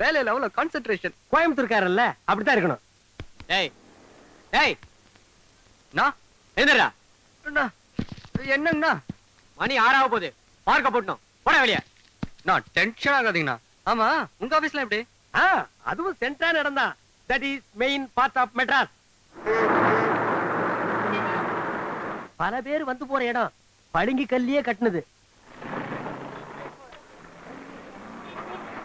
வேலையில அவ்வளவு கான்சென்ட்ரேஷன் கோயம்புத்தூர்காரல்ல அப்படித்தான் இருக்கணும். டேய் டேய் நான் அண்ணா, என்னங்கண்ணா மணி ஆறாக போகுது. பார்க்க போட்டணும். போட வெளிய. நான் டென்ஷன் ஆகாதீங்கண்ணா. ஆமா உங்க ஆபீஸ்ல எப்படி? ஆ அதுவும் சென்ட்ரான இடம் தான் that is main part of Madras பல பேர் வந்து போற இடம். பளிங்கு கல்லியே கட்டுனது.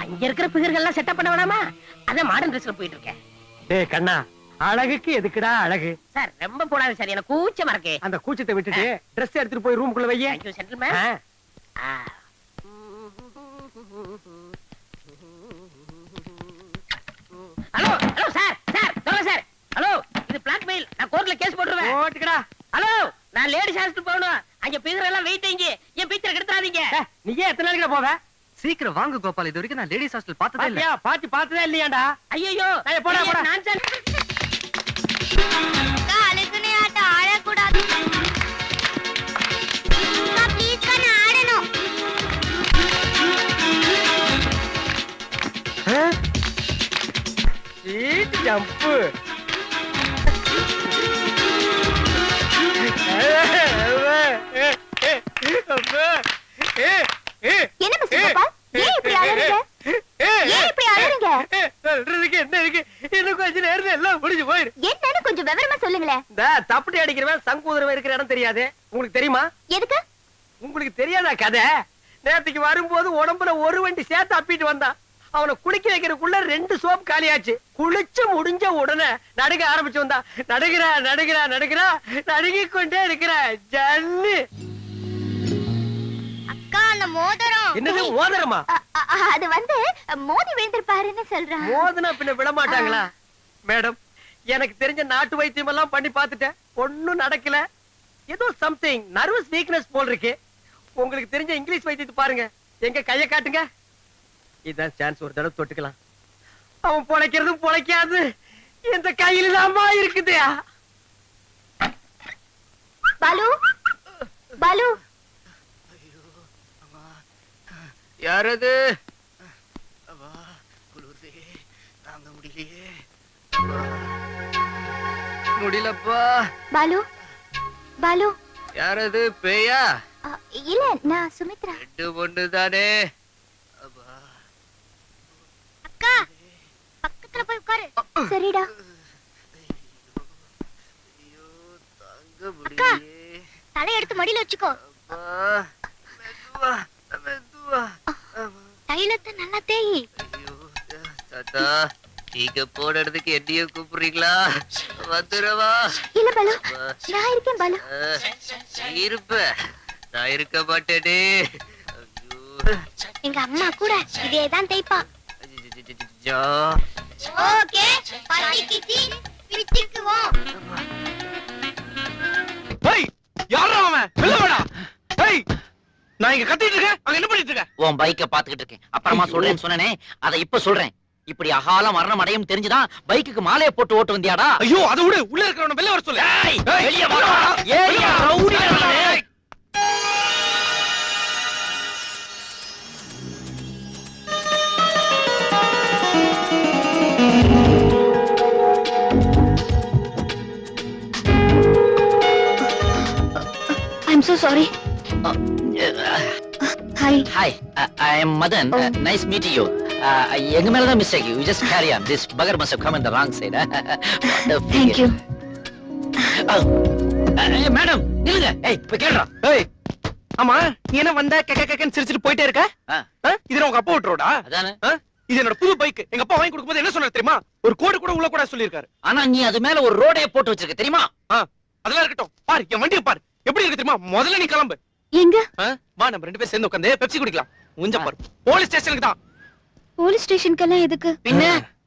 அங்க இருக்கிற பிகர்கள் எல்லாம் செட்டப் பண்ண வேணாமா? அதான் மாடர்ன் ட்ரெஸ்ல போயிட்டு இருக்கேன் டேய் கண்ணா அழகுக்கு எதுக்குடா அழகு? சார் ரொம்ப போடாது சார் எனக்கு கூச்சமா இருக்கு. அந்த கூச்சத்தை விட்டுட்டு Dress எடுத்துட்டு போய் ரூமுக்குள்ள வையே. Thank you gentleman hello hello sir sir சொல்லுங்க சார் ஹலோ இது பிளாக்மெயில் நான் கோர்ட்ல கேஸ் போட்டுருவேன். போட்டுக்கடா. ஹலோ நான் லேடிஸ் ஹாஸ்டல் போகணும். அங்க பிகர் எல்லாம் வெயிட் என் பிக்சர் கெடுத்துறாதீங்க. நீயே எத்தனை நாளைக்கு போவ? சீக்கிரம் வாங்க கோபால் இது வரைக்கும் நான் லேடிஸ் ஹாஸ்டல் பார்த்ததே இல்ல. பாத்தி பார்த்ததே இல்லையாடா ஐயோ போடா, போடா. நான் அழுக்குனே ஆட்டம் ஆடக்கூடாது. ஆடணும். சீட் தெரியாது? உங்களுக்கு தெரியுமா? எதுக்கு? உங்களுக்கு தெரியாதா கதை? நேத்துக்கு வரும்போது உடம்புல ஒரு வண்டி சேர்த்து அப்பிட்டு வந்தான். அவனை குளிக்க வைக்கிறதுக்குள்ள ரெண்டு சோப் காலியாச்சு. குளிச்சு முடிஞ்ச உடனே நடுக ஆரம்பிச்சு வந்தா நடுகிறா நடுகிறா நடுகிறா நடுங்கிக் கொண்டே இருக்கிற ஜன்னு. அக்கா அந்த மோதிரம். என்னது மோதிரமா? அ- அ- அது வந்து மோதி விழுந்திருப்பாருன்னு சொல்றான் மோதினா பின்ன விட மாட்டாங்களா? மேடம் எனக்கு தெரிஞ்ச நாட்டு வைத்தியம் எல்லாம் பண்ணி பார்த்துட்டேன். ஒண்ணும் நடக்கல. ஏதோ சம்திங் நர்வஸ் வீக்னஸ் போல் இருக்கு. உங்களுக்கு தெரிஞ்ச இங்கிலீஷ் வைத்தியத்தை பாருங்க. எங்க கைய காட்டுங்க. இதான் சான்ஸ் ஒரு தடவை தொட்டுக்கலாம். அவன் பொழைக்கிறதும் பொழைக்காது. இந்த கையில தாமா இருக்குது. பாலு? பாலு? யாரது? முடியலப்பா பாலு? பாலு. யாரது? பேயா? அ, இல்ல நான் சுமித்ரா. ரெண்டு பொண்ணு தானே. அக்கா பக்கத்துல போய் உட்காரு. சரிடா. அக்கா தலை எடுத்து மடியில வச்சுக்கோ. தைலத்தை நல்லா தேயி. தாத்தா நீங்க போடுறதுக்கு என்னையும் கூப்பிடுறீங்களா? வந்துடவா. இல்ல பாலு? நான் இருக்கேன் பாலு. இருப்ப. நான் இருக்க மாட்டேனே. எங்க அம்மா கூட இதேதான் தேய்ப்பா. ஓகே பட்டிக்கிச்சி பிச்சுக்குவோம் ஏய் யாரா அவன்? வெளில வாடா. ஏய் நான் இங்க கத்திட்டு இருக்கேன். அங்க என்ன பண்ணிட்டு இருக்க? உன் பைக்க பாத்துக்கிட்டு இருக்கேன். அப்புறமா சொல்றேன்னு சொன்னனே அதை இப்ப சொல்றேன். இப்படி அகால மரணம் அடையும் தெரிஞ்சுதான் பைக்குக்கு மாலையை போட்டு ஓட்டு வந்தியாடா. ஐயோ அதை விடு. உள்ள இருக்கிறவன வெளில வர சொல்லு. வெளிய வாடா. ரவுடியா நானு. ஏய். I'm so sorry hi hi I am Madan Oh. Nice meet you எங்க மேல தான் mistake you just carry on this bugger must come in the wrong side thank you madam நில்லுங்க ஏய் போய் கேளுடா. ஏய் ஆமா நீ என்ன வந்த கக்க கக்கன்னு சிரிச்சிட்டு போயிட்டே இருக்க? இது உங்க அப்பா விட்டுறோடா அதானே. இது என்னோட புது பைக் எங்க அப்பா வாங்கி கொடுக்கும்போது என்ன சொன்னாரு தெரியுமா? ஒரு கோடு கூட உள்ள கூட சொல்லியிருக்காரு. ஆனா நீ அது மேல ஒரு ரோடே போட்டு வச்சிருக்க தெரியுமா? அதெல்லாம் இருக்கட்டும். பாரு என் வண்டியை பாரு. எப்படி இருக்கு தெரியுமா? முதல்ல நீ கிளம்பு. எங்க? வா நம்ம ரெண்டு பேரும் சேர்ந்து உட்காந்து பெப்சி குடிக்கலாம். உஞ்ச பாரு. போலீஸ் ஸ்டேஷனுக்கு தான். போலீஸ் ஸ்டேஷனுக்கெல்லாம் எதுக்கு? பின்ன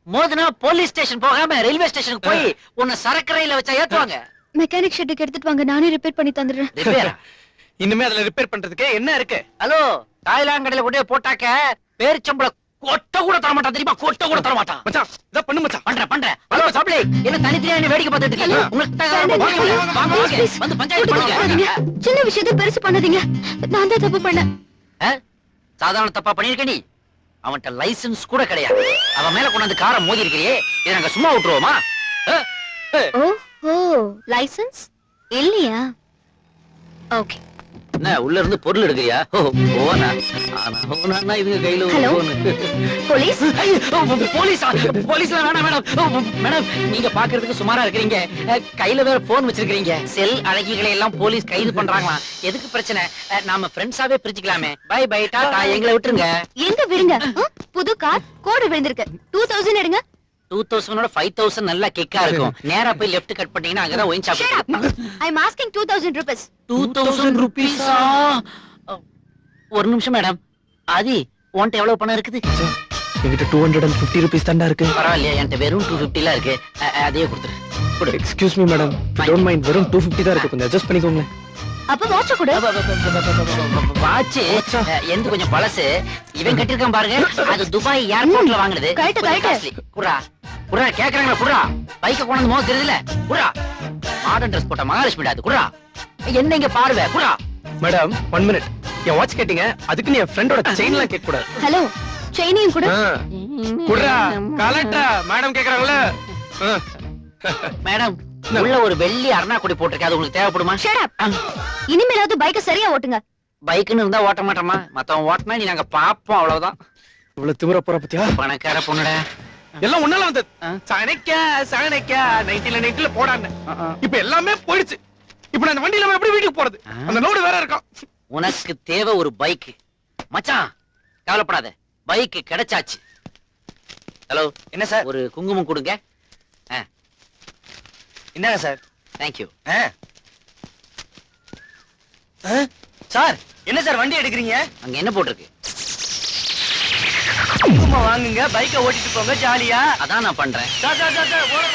மோதுனா போலீஸ் ஸ்டேஷன் போகாம ரயில்வே ஸ்டேஷனுக்கு போய் உன்னை சரக்கு ரயில வச்சா ஏத்துவாங்க. மெக்கானிக் ஷெட்டுக்கு எடுத்துட்டு வாங்க நானே ரிப்பேர் பண்ணி தந்துடுறேன். ரிப்பேரா இனிமே அதுல ரிப்பேர் பண்றதுக்கு என்ன இருக்கு? ஹலோ தாய்லாங்கடையில கொண்டு போட்டாக்க பேரிச்சம்பள கொட்டை கூட தர மாட்டான் தெரியுமா? கொட்டை கூட தர மாட்டான் மச்சான் இதான் பண்ணு மச்சான். பண்றேன் பண்றேன். ஹலோ சப்ளை என்ன தனித்தனியா என்ன வேடிக்கை பார்த்துட்டு இருக்கீங்க? உங்களுக்கு வாங்க. வந்து பஞ்சாயத்து பண்ணுங்க. சின்ன விஷயத்தை பெருசு பண்ணாதீங்க. நான் தான் தப்பு பண்ணேன்? சாதாரண தப்பா பண்ணிருக்க நீ? அவன்கிட்ட லைசென்ஸ் கூட கிடையாது. அவன் மேல கொண்டாந்து காரை மோதி இருக்கிறியே இதை நாங்க சும்மா விட்டுருவோமா? ஆ? ஓ ஓ இல்லையா? ஓகே. என்ன உள்ள இருந்து பொருள் எடுக்கிறியா? போனா. ஆனா இதுங்க கையில. போலீஸ்? போலீஸா? போலீஸ்ல வேணாம் மேடம் மேடம் நீங்க பாக்குறதுக்கு சுமாரா இருக்கிறீங்க. கையில வேற போன் வச்சிருக்கீங்க செல் அழகிகளை எல்லாம் போலீஸ் கைது பண்றாங்களாம். எதுக்கு பிரச்சனை? நாம ஃப்ரெண்ட்ஸாவே பிரிச்சுக்கலாமே. பை பை டாடா எங்களை விட்டுருங்க. எங்க விடுங்க? புது கார் கோடு விழுந்திருக்கு. டூ தௌசண்ட் எடுங்க. டூ தௌசண்டோட ஃபைவ் தௌசண்ட் நல்லா கிக்கா இருக்கும். நேரா போய் லெஃப்ட் கட் பண்ணீங்கன்னா அங்கதான் wine shop up. I'm asking 2000 rupees. Two thousand ருபீஸா ஒரு நிமிஷம் மேடம் ஆதி உன்கிட்ட எவ்வளவு பணம் இருக்குது? என்கிட்ட two hundred and fifty rupees தாண்டா இருக்கு. பரவாயில்லையா என்கிட்ட வெறும் டூ ஃபிஃப்டிலாம் இருக்கு. அதையே கொடுத்துரு கொடு excuse me madam don't mind வெறும் டூ ஃபிஃப்டி தான் இருக்கு. கொஞ்சம் அட்ஜஸ்ட் பண்ணிக்கோங்களேன். அப்ப வாட்ச கொடு. வாட்ச் எந்த கொஞ்சம் பழசு? இவன் கட்டிருக்கான் பாருங்க. அது துபாய் ஏர்போர்ட்ல வாங்குனது. Correct, correct. costly. குடுறா கேக்குறாங்களா குடுறா பைக்க கொண்டு மோக தெரியுதுல குடுறா மாடர்ன் ட்ரெஸ் போட்ட மகாலட்சுமி அது குடுறா என்ன இங்க பாருவே குடுறா மேடம் ஒன் மினிட் என் வாட்ச் கேட்டீங்க அதுக்கு நீ என் ஃப்ரெண்டோட செயின்லாம் கேட்க கூடாது. ஹலோ செயினையும் கூட ஆ, குடுறா கலட்டா மேடம் கேக்குறாங்களே ஆ. மேடம் உள்ள ஒரு வெள்ளி அருணாக்குடி போட்டிருக்கேன் அது உங்களுக்கு தேவைப்படுமா? ஷட் அப் இனிமேலாவது பைக்க சரியா ஓட்டுங்க. பைக்குன்னு இருந்தா ஓட்ட மாட்டோமா மத்தவன் ஓட்டினா நீ நாங்க பாப்போம் அவ்வளவுதான். இவ்வளவு திமிர போற பத்தியா? பணக்கார பொண்ணுட. எல்லாம் ஒன்னால வந்தது. சனைக்கா சனைக்கா நைட்டில நைட்டில போடான்னு. இப்ப எல்லாமே போயிடுச்சு. இப்ப நான் அந்த வண்டியில நம்ம எப்படி வீட்டுக்கு போறது. அந்த லோடு வேற இருக்கான். உனக்கு தேவை ஒரு பைக் மச்சான் கவலைப்படாத. பைக் கிடைச்சாச்சு. ஹலோ என்ன சார்? ஒரு குங்குமம் கொடுங்க. என்னங்க சார்? தேங்க்யூ சார் என்ன சார் வண்டி எடுக்கிறீங்க? அங்க என்ன போட்டிருக்கு? வாங்குங்க பைக்கை ஓட்டிட்டு போங்க ஜாலியா. அதான் நான் பண்றேன்.